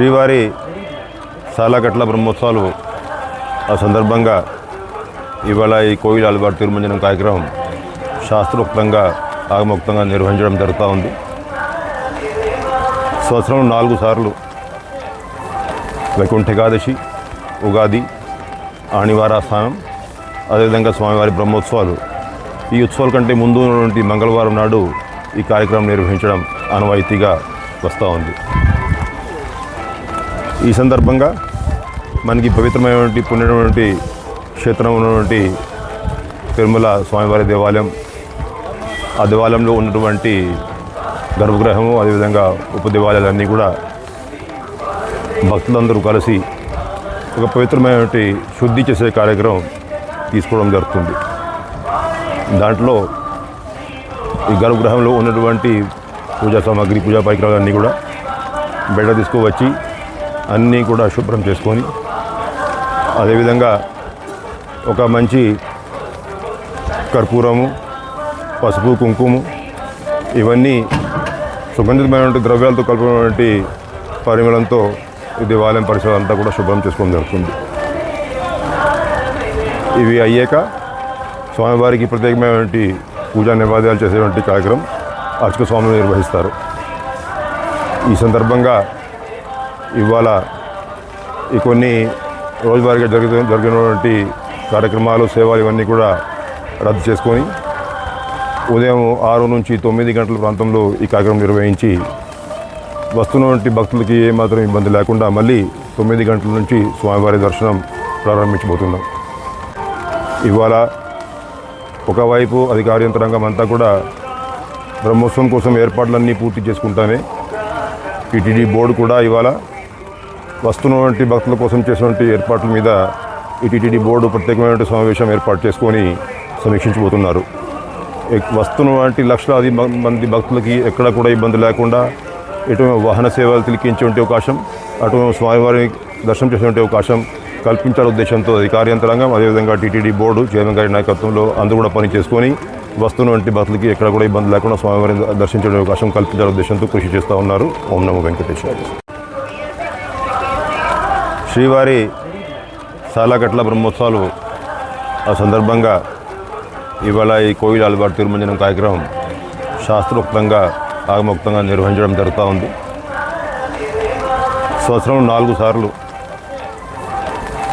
శ్రీవారి సాలాగట్ల బ్రహ్మోత్సవాలు ఆ సందర్భంగా ఇవాళ ఈ కోవిల అలవాటు తిరుమంజనం కార్యక్రమం శాస్త్రోక్తంగా ఆగమోక్తంగా నిర్వహించడం జరుగుతూ ఉంది. సంవత్సరం నాలుగు సార్లు వైకుంఠ ఏకాదశి ఉగాది ఆణివారాస్థానం అదేవిధంగా స్వామివారి బ్రహ్మోత్సవాలు. ఈ ఉత్సవాల కంటే ముందు ఉన్నటువంటి మంగళవారం నాడు ఈ కార్యక్రమం నిర్వహించడం ఆనవాయితీగా వస్తూ ఉంది. ఈ సందర్భంగా మనకి పవిత్రమైనటువంటి పుణ్యమైనటువంటి క్షేత్రం ఉన్నటువంటి తిరుమల స్వామివారి దేవాలయం ఆ దేవాలయంలో ఉన్నటువంటి గర్భగృహము అదేవిధంగా ఉపదేవాలయాలన్నీ కూడా భక్తులందరూ కలిసి ఒక పవిత్రమైనటువంటి శుద్ధి చేసే కార్యక్రమం తీసుకోవడం జరుగుతుంది. దాంట్లో ఈ గర్భగృహంలో ఉన్నటువంటి పూజా సామాగ్రి పూజా పరికరాలన్నీ కూడా బెడ తీసుకువచ్చి అన్నీ కూడా శుభ్రం చేసుకొని అదేవిధంగా ఒక మంచి కర్పూరము పసుపు కుంకుమ ఇవన్నీ సుగంధితమైనటువంటి ద్రవ్యాలతో కలిపినటువంటి పరిమళంతో ఈ దేవాలయం పరిసరం అంతా కూడా శుభ్రం చేసుకోవడం జరుగుతుంది. ఇవి అయ్యాక స్వామివారికి ప్రత్యేకమైనటువంటి పూజా నివాదాలు చేసేటువంటి కార్యక్రమం అర్చక స్వామి నిర్వహిస్తారు. ఈ సందర్భంగా ఇవాళ ఈ కొన్ని రోజువారీగా జరుగుతు జరిగినటువంటి కార్యక్రమాలు సేవలు ఇవన్నీ కూడా రద్దు చేసుకొని ఉదయం ఆరు నుంచి తొమ్మిది గంటల ప్రాంతంలో ఈ కార్యక్రమం నిర్వహించి వస్తున్నటువంటి భక్తులకి ఏమాత్రం ఇబ్బంది లేకుండా మళ్ళీ తొమ్మిది గంటల నుంచి స్వామివారి దర్శనం ప్రారంభించబోతున్నాం. ఇవాళ ఒకవైపు అధికార యంత్రాంగం అంతా కూడా బ్రహ్మోత్సవం కోసం ఏర్పాట్లన్నీ పూర్తి చేసుకుంటానే టీటీడీ బోర్డు కూడా ఇవాళ వస్తున్నటువంటి భక్తుల కోసం చేసినటువంటి ఏర్పాట్ల మీద ఈటీటీడీ బోర్డు ప్రత్యేకమైన సమావేశం ఏర్పాటు చేసుకొని సమీక్షించబోతున్నారు. ఎక్- వస్తున్నటువంటి లక్షలాది మంది భక్తులకి ఎక్కడ కూడా ఇబ్బంది లేకుండా ఎటు వాహన సేవలు తిలికించేటువంటి అవకాశం అటు స్వామివారిని దర్శనం చేసినటువంటి అవకాశం కల్పించాల ఉద్దేశంతో అధికార యంత్రాంగం అదేవిధంగా టీటీడీ బోర్డు చైర్మన్ గారి నాయకత్వంలో అందరూ కూడా పని చేసుకొని వస్తున్నటువంటి భక్తులకి ఎక్కడ కూడా ఇబ్బంది లేకుండా స్వామివారిని దర్శించే అవకాశం కల్పించాల ఉద్దేశంతో కృషి చేస్తూ ఉన్నారు. ఓం నమో వెంకటేశ్వర శ్రీవారి సాలగట్ల బ్రహ్మోత్సవాలు ఆ సందర్భంగా ఇవాళ ఈ కోయిల అలవాటు తిరుమంజనం కార్యక్రమం శాస్త్రోక్తంగా ఆగమోక్తంగా నిర్వహించడం జరుగుతూ ఉంది. సంవత్సరం నాలుగు సార్లు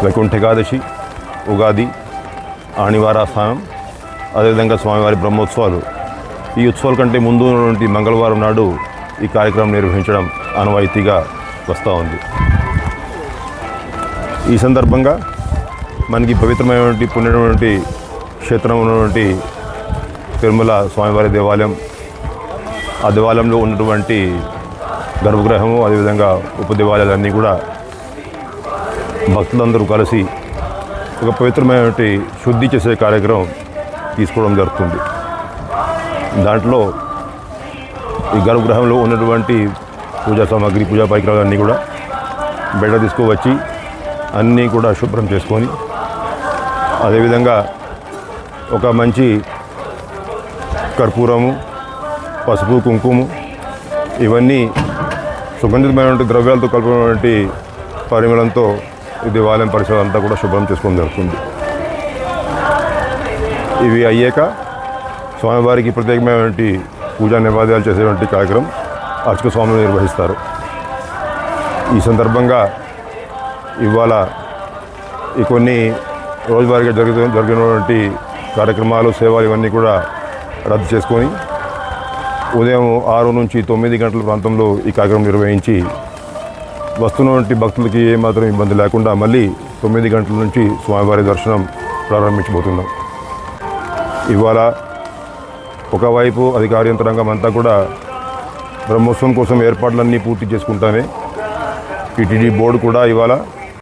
వైకుంఠ ఏకాదశి ఉగాది ఆణివారాస్థానం అదేవిధంగా స్వామివారి బ్రహ్మోత్సవాలు. ఈ ఉత్సవాల కంటే ముందు ఉన్నటువంటి మంగళవారం నాడు ఈ కార్యక్రమం నిర్వహించడం ఆనవాయితీగా వస్తూ ఉంది. ఈ సందర్భంగా మనకి పవిత్రమైనటువంటి పుణ్యమైనటువంటి క్షేత్రం ఉన్నటువంటి తిరుమల స్వామివారి దేవాలయం ఆ దేవాలయంలో ఉన్నటువంటి గర్భగృహము అదేవిధంగా ఉపదేవాలయాలన్నీ కూడా భక్తులందరూ కలిసి ఒక పవిత్రమైనటువంటి శుద్ధి చేసే కార్యక్రమం తీసుకోవడం జరుగుతుంది. దాంట్లో ఈ గర్భగృహంలో ఉన్నటువంటి పూజా సామాగ్రి పూజా పరికరాలన్నీ కూడా బెడ తీసుకువచ్చి అన్నీ కూడా శుభ్రం చేసుకొని అదేవిధంగా ఒక మంచి కర్పూరము పసుపు కుంకుమ ఇవన్నీ సుగంధితమైనటువంటి ద్రవ్యాలతో కలిపినటువంటి పరిమళంతో ఈ దేవాలయం పరిసరం అంతా కూడా శుభ్రం చేసుకోవడం జరుగుతుంది. ఇవి అయ్యాక స్వామివారికి ప్రత్యేకమైనటువంటి పూజా నివాదాలు చేసేటువంటి కార్యక్రమం అర్చక స్వామిని నిర్వహిస్తారు. ఈ సందర్భంగా ఇవాళ ఈ కొన్ని రోజువారీగా జరుగుతు జరిగినటువంటి కార్యక్రమాలు సేవలు ఇవన్నీ కూడా రద్దు చేసుకొని ఉదయం ఆరు నుంచి తొమ్మిది గంటల ప్రాంతంలో ఈ కార్యక్రమం నిర్వహించి వస్తున్నటువంటి భక్తులకి ఏమాత్రం ఇబ్బంది లేకుండా మళ్ళీ తొమ్మిది గంటల నుంచి స్వామివారి దర్శనం ప్రారంభించబోతున్నాం. ఇవాళ ఒకవైపు అధికార యంత్రాంగం అంతా కూడా బ్రహ్మోత్సవం కోసం ఏర్పాట్లన్నీ పూర్తి చేసుకుంటానే టీటీడీ బోర్డు కూడా ఇవాళ